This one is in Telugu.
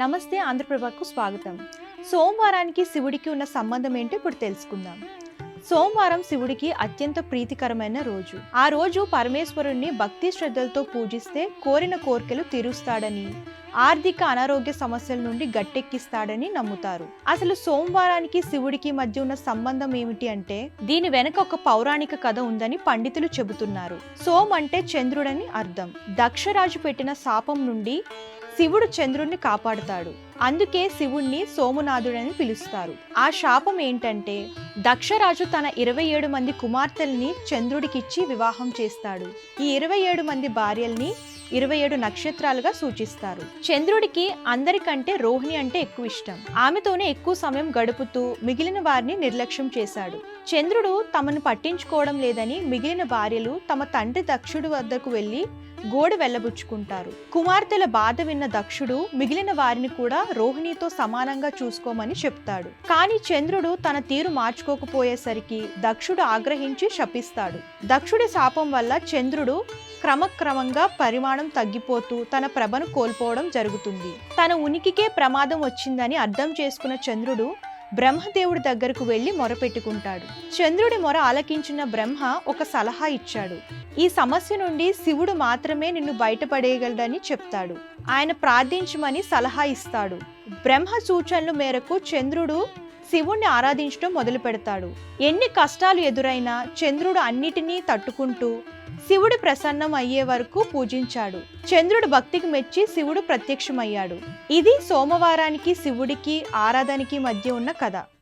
నమస్తే ఆంధ్రప్రభకు స్వాగతం. సోమవారానికి శివుడికి ఉన్న సంబంధం ఏంటో ఇప్పుడు తెలుసుకుందాం. సోమవారం శివుడికి అత్యంత ప్రీతికరమైన రోజు. ఆ రోజు పరమేశ్వరుణ్ణి భక్తి శ్రద్ధలతో పూజిస్తే కోరిన కోరికలు తీరుస్తాడని ఆర్థిక అనారోగ్య సమస్యల నుండి గట్టెక్కిస్తాడని నమ్ముతారు. అసలు సోమవారానికి శివుడికి మధ్య ఉన్న సంబంధం ఏమిటి అంటే దీని వెనక ఒక పౌరాణిక కథ ఉందని పండితులు చెబుతున్నారు. సోమ్ అంటే చంద్రుడని అర్థం. దక్షరాజు పెట్టిన శాపం నుండి శివుడు చంద్రుణ్ణి కాపాడుతాడు. అందుకే శివుణ్ణి సోమనాథుడని పిలుస్తారు. ఆ శాపం ఏంటంటే దక్షరాజు తన ఇరవై ఏడు మంది కుమార్తెల్ని చంద్రుడికిచ్చి వివాహం చేస్తాడు. ఈ ఇరవై ఏడు మంది భార్యల్ని ఇరవై ఏడు నక్షత్రాలుగా సూచిస్తారు. చంద్రుడికి అందరికంటే రోహిణి అంటే ఎక్కువ ఇష్టం. ఆమెతోనే ఎక్కువ సమయం గడుపుతూ మిగిలిన వారిని నిర్లక్ష్యం చేశాడు. చంద్రుడు తమను పట్టించుకోవడం లేదని మిగిలిన భార్యలు తమ తండ్రి దక్షుడు వద్దకు వెళ్ళి గోడ వెళ్ళబుచ్చుకుంటారు. కుమార్తెల బాధ విన్న దక్షుడు మిగిలిన వారిని కూడా రోహిణితో సమానంగా చూసుకోమని చెప్తాడు. కానీ చంద్రుడు తన తీరు మార్చుకోకపోయేసరికి దక్షుడు ఆగ్రహించి శపిస్తాడు. దక్షుడి శాపం వల్ల చంద్రుడు క్రమక్రమంగా పరిమాణం తగ్గిపోతూ తన ప్రభను కోల్పోవడం జరుగుతుంది. తన ఉనికికే ప్రమాదం వచ్చిందని అర్థం చేసుకున్న చంద్రుడు బ్రహ్మదేవుడి దగ్గరకు వెళ్ళి మొరపెట్టుకుంటాడు చంద్రుడి మొర ఆలకించిన బ్రహ్మ ఒక సలహా ఇచ్చాడు. ఈ సమస్య నుండి శివుడు మాత్రమే నిన్ను బయటపడేయగలడని చెప్తాడు. ఆయన ప్రార్థించమని సలహా ఇస్తాడు. బ్రహ్మ సూచనల మేరకు చంద్రుడు శివుణ్ణి ఆరాధించడం మొదలు పెడతాడు. ఎన్ని కష్టాలు ఎదురైనా చంద్రుడు అన్నిటినీ తట్టుకుంటూ శివుడు ప్రసన్నం అయ్యే వరకు పూజించాడు. చంద్రుడు భక్తికి మెచ్చి శివుడు ప్రత్యక్షమయ్యాడు. ఇది సోమవారానికి శివుడికి ఆరాధనకి మధ్య ఉన్న కథ.